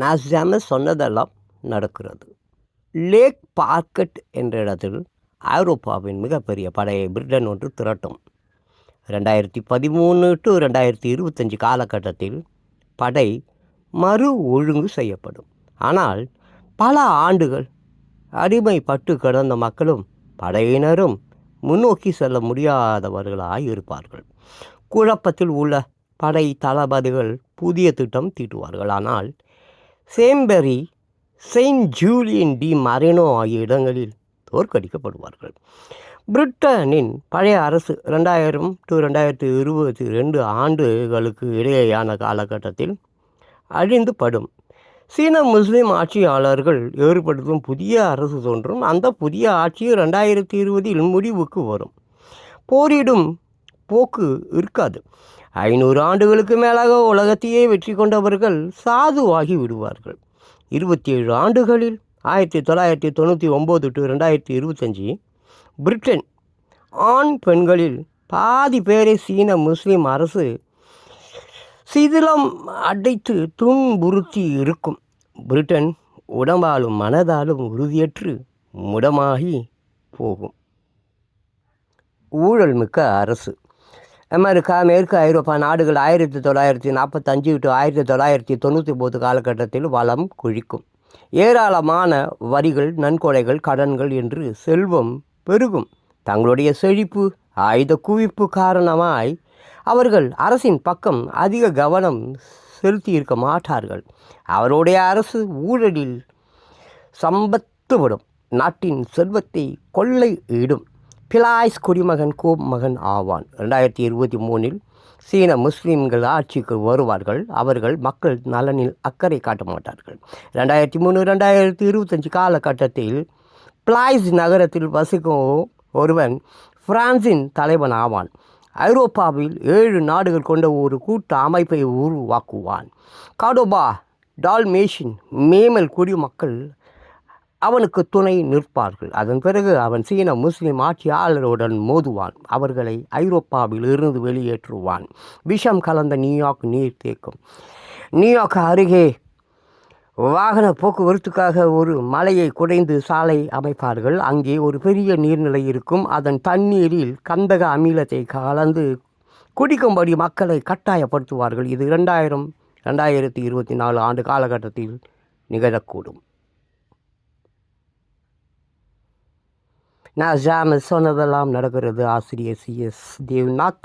நாஸ்ஜாமஸ் சொன்னதெல்லாம் நடக்கிறது. லேக் பார்க்கட் என்ற இடத்தில் ஐரோப்பாவின் மிகப்பெரிய படையை பிரிட்டன் ஒன்று திரட்டும். ரெண்டாயிரத்தி பதிமூணு டு ரெண்டாயிரத்தி இருபத்தஞ்சி காலகட்டத்தில் படை மறு ஒழுங்கு செய்யப்படும். ஆனால் பல ஆண்டுகள் அடிமைப்பட்டு கிடந்த மக்களும் படையினரும் முன்னோக்கி செல்ல முடியாதவர்களாக இருப்பார்கள். குழப்பத்தில் உள்ள படை தளபதிகள் புதிய திட்டம் தீட்டுவார்கள். ஆனால் Chambery Saint Julien de Marino ஆகிய இடங்களில் தோற்கடிக்கப்படுவார்கள். பிரிட்டனின் பழைய அரசு ரெண்டாயிரம் டு ரெண்டாயிரத்தி இருபத்தி ரெண்டு ஆண்டுகளுக்கு இடையேயான காலகட்டத்தில் அழிந்து படும். சீன முஸ்லீம் ஆட்சியாளர்கள் ஏற்படுத்தும் புதிய அரசு தோன்றும். அந்த புதிய ஆட்சி ரெண்டாயிரத்தி இருபதில் முடிவுக்கு வரும். போரிடும் போக்கு இருக்காது. ஐநூறு ஆண்டுகளுக்கு மேலாக உலகத்தையே வெற்றி கொண்டவர்கள் சாதுவாகி விடுவார்கள். இருபத்தி ஏழு ஆண்டுகளில் ஆயிரத்தி தொள்ளாயிரத்தி தொண்ணூற்றி ஒம்பது டு ரெண்டாயிரத்தி இருபத்தஞ்சி பிரிட்டன் ஆண் பெண்களில் பாதி பேரை சீன முஸ்லீம் அரசு சிதிலம் அடைத்து துன்புறுத்தி இருக்கும். பிரிட்டன் உடம்பாலும் மனதாலும் உறுதியற்று முடமாகி போகும். ஊழல் மிக்க அரசு. அமெரிக்கா மேற்கு ஐரோப்பா நாடுகள் ஆயிரத்தி தொள்ளாயிரத்தி நாற்பத்தஞ்சு டு ஆயிரத்தி தொள்ளாயிரத்தி தொண்ணூற்றி ஒம்பது காலகட்டத்தில் வளம் குழிக்கும். ஏராளமான வரிகள் நன்கொடைகள் கடன்கள் என்று செல்வம் பெருகும். தங்களுடைய செழிப்பு ஆயுத குவிப்பு காரணமாய் அவர்கள் அரசின் பக்கம் அதிக கவனம் செலுத்தியிருக்க மாட்டார்கள். அவருடைய அரசு ஊழலில் சம்பத்துவிடும் நாட்டின் செல்வத்தை கொள்ளை இடும் பிலாய்ஸ் குடிமகன் கோப் மகன் ஆவான். ரெண்டாயிரத்தி இருபத்தி மூணில் சீன முஸ்லீம்கள் ஆட்சிக்கு வருவார்கள். அவர்கள் மக்கள் நலனில் அக்கறை காட்ட மாட்டார்கள். ரெண்டாயிரத்தி மூணு ரெண்டாயிரத்தி இருபத்தஞ்சி காலகட்டத்தில் பிளாய்ஸ் நகரத்தில் வசிக்கும் ஒருவன் பிரான்சின் தலைவன் ஆவான். ஐரோப்பாவில் ஏழு நாடுகள் கொண்ட ஒரு கூட்டு அமைப்பை உருவாக்குவான். காடோபா டால்மேஷின் மேமல் குடிமக்கள் அவனுக்கு துணை நிற்பார்கள். அதன் பிறகு அவன் சீன முஸ்லிம் ஆட்சியாளருடன் மோதுவான். அவர்களை ஐரோப்பாவில் இருந்து வெளியேற்றுவான். விஷம் கலந்த நியூயார்க் நீர்த்தேக்கம் நியூயார்க் அருகே வாகன போக்குவரத்துக்காக ஒரு மலையை குடைந்து சாலை அமைப்பார்கள். அங்கே ஒரு பெரிய நீர்நிலை இருக்கும். அதன் தண்ணீரில் கந்தக அமிலத்தை கலந்து குடிக்கும்படி மக்களை கட்டாயப்படுத்துவார்கள். இது ரெண்டாயிரம் ரெண்டாயிரத்தி இருபத்தி நாலு ஆண்டு காலகட்டத்தில் நிகழக்கூடும். நான் ஜாமஸ் சொன்னதெல்லாம் நடக்கிறது ஆசிரியர் சி எஸ் தேவ்நாத்.